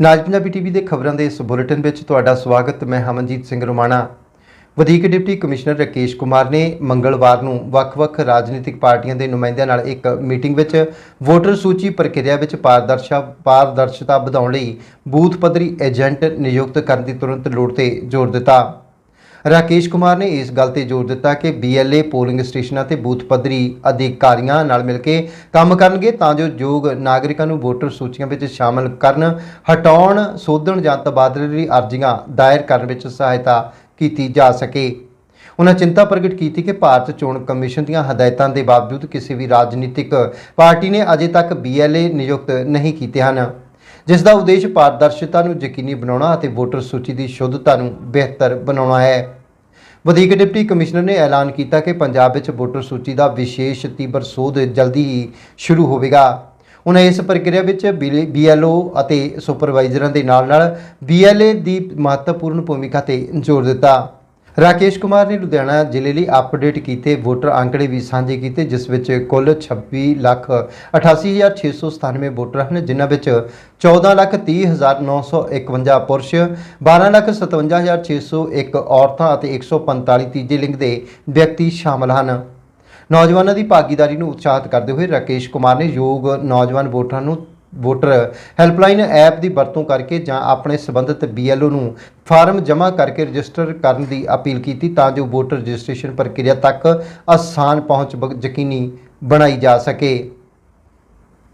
ਨਾਜ Punjabi TV ਦੇ ਖਬਰਾਂ ਦੇ ਇਸ ਬੁਲੇਟਿਨ ਵਿੱਚ ਤੁਹਾਡਾ ਸਵਾਗਤ, ਮੈਂ ਹਮਨਜੀਤ ਸਿੰਘ ਰੋਮਾਣਾ। ਵਧੀਕ ਡਿਪਟੀ ਕਮਿਸ਼ਨਰ ਰਕੇਸ਼ ਕੁਮਾਰ ਨੇ ਮੰਗਲਵਾਰ ਨੂੰ ਵੱਖ-ਵੱਖ ਰਾਜਨੀਤਿਕ ਪਾਰਟੀਆਂ ਦੇ ਨੁਮਾਇੰਦਿਆਂ ਨਾਲ ਇੱਕ ਮੀਟਿੰਗ ਵਿੱਚ ਵੋਟਰ ਸੂਚੀ ਪ੍ਰਕਿਰਿਆ ਵਿੱਚ ਪਾਰਦਰਸ਼ਾ, ਪਾਰਦਰਸ਼ਤਾ ਵਧਾਉਣ ਲਈ ਬੂਥ ਪੱਧਰੀ ਏਜੰਟ ਨਿਯੁਕਤ ਕਰਨ ਦੀ ਤੁਰੰਤ ਲੋੜ ਤੇ ਜ਼ੋਰ ਦਿੱਤਾ। ਰਾਕੇਸ਼ ਕੁਮਾਰ ਨੇ ਇਸ ਗੱਲ ਤੇ ਜ਼ੋਰ ਦਿੱਤਾ ਕਿ ਬੀਐਲਏ ਪੋਲਿੰਗ ਸਟੇਸ਼ਨਾਂ ਤੇ ਬੂਥ ਪੱਧਰੀ ਅਧਿਕਾਰੀਆਂ ਨਾਲ ਮਿਲ ਕੇ ਕੰਮ ਕਰਨਗੇ ਤਾਂ ਜੋ ਯੋਗ ਨਾਗਰਿਕਾਂ ਨੂੰ ਵੋਟਰ ਸੂਚੀਆਂ ਵਿੱਚ ਸ਼ਾਮਲ ਕਰਨ, ਹਟਾਉਣ, ਸੋਧਣ ਜਾਂ ਤਬਾਦਲੇ ਲਈ ਅਰਜ਼ੀਆਂ ਦਾਇਰ ਕਰਨ ਵਿੱਚ ਸਹਾਇਤਾ ਕੀਤੀ ਜਾ ਸਕੇ। ਉਹਨਾਂ ਚਿੰਤਾ ਪ੍ਰਗਟ ਕੀਤੀ ਕਿ ਭਾਰਤ ਚੋਣ ਕਮਿਸ਼ਨ ਦੀਆਂ ਹਦਾਇਤਾਂ ਦੇ ਬਾਵਜੂਦ ਕਿਸੇ ਵੀ ਰਾਜਨੀਤਿਕ ਪਾਰਟੀ ਨੇ ਅਜੇ ਤੱਕ ਬੀਐਲਏ ਨਿਯੁਕਤ ਨਹੀਂ ਕੀਤੇ ਹਨ, ਜਿਸ ਦਾ ਉਦੇਸ਼ ਪਾਰਦਰਸ਼ਤਾ ਨੂੰ ਯਕੀਨੀ ਬਣਾਉਣਾ ਅਤੇ ਵੋਟਰ ਸੂਚੀ ਦੀ ਸ਼ੁੱਧਤਾ ਨੂੰ ਬਿਹਤਰ ਬਣਾਉਣਾ ਹੈ। ਵਧੀਕ ਡਿਪਟੀ ਕਮਿਸ਼ਨਰ ਨੇ ਐਲਾਨ ਕੀਤਾ ਕਿ ਪੰਜਾਬ ਵਿੱਚ ਵੋਟਰ ਸੂਚੀ ਦਾ ਵਿਸ਼ੇਸ਼ ਤੀਬਰ ਸੋਧ ਜਲਦੀ ਹੀ ਸ਼ੁਰੂ ਹੋਵੇਗਾ। ਉਹਨਾਂ ਇਸ ਪ੍ਰਕਿਰਿਆ ਵਿੱਚ ਬੀਐਲਓ ਅਤੇ ਸੁਪਰਵਾਈਜ਼ਰਾਂ ਦੇ ਨਾਲ-ਨਾਲ ਬੀਐਲਏ ਦੀ ਮਹੱਤਵਪੂਰਨ ਭੂਮਿਕਾ ਤੇ ਜ਼ੋਰ ਦਿੱਤਾ। ਰਾਕੇਸ਼ ਕੁਮਾਰ ਨੇ ਲੁਧਿਆਣਾ ਜ਼ਿਲ੍ਹੇ ਲਈ ਅਪਡੇਟ ਕੀਤੇ ਵੋਟਰ ਅੰਕੜੇ ਵੀ ਸਾਂਝੇ ਕੀਤੇ, ਜਿਸ ਵਿੱਚ ਕੁੱਲ 26 ਲੱਖ 88697 ਵੋਟਰ ਹਨ, ਜਿਨ੍ਹਾਂ ਵਿੱਚ 14 ਲੱਖ 30951 ਪੁਰਸ਼ 12 ਲੱਖ 57601 ਔਰਤਾਂ ਅਤੇ 145 ਤੀਜੇ ਲਿੰਗ ਦੇ ਵਿਅਕਤੀ ਸ਼ਾਮਲ ਹਨ। ਨੌਜਵਾਨਾਂ ਦੀ ਭਾਗੀਦਾਰੀ ਨੂੰ ਉਤਸ਼ਾਹਿਤ ਕਰਦੇ ਹੋਏ ਰਾਕੇਸ਼ ਕੁਮਾਰ ਨੇ ਯੋਗ ਨੌਜਵਾਨ ਵੋਟਰਾਂ ਨੂੰ ਵੋਟਰ। ਹੈਲਪਲਾਈਨ ਐਪ ਦੀ ਵਰਤੋਂ ਕਰਕੇ ਜਾਂ ਆਪਣੇ ਸੰਬੰਧਿਤ ਬੀਐਲਓ ਨੂੰ ਫਾਰਮ ਜਮ੍ਹਾਂ ਕਰਕੇ ਰਜਿਸਟਰ ਕਰਨ ਦੀ ਅਪੀਲ ਕੀਤੀ ਤਾਂ ਜੋ ਵੋਟਰ ਰਜਿਸਟ੍ਰੇਸ਼ਨ ਪ੍ਰਕਿਰਿਆ ਤੱਕ ਆਸਾਨ ਪਹੁੰਚ ਬ- ਯਕੀਨੀ ਬਣਾਈ ਜਾ ਸਕੇ।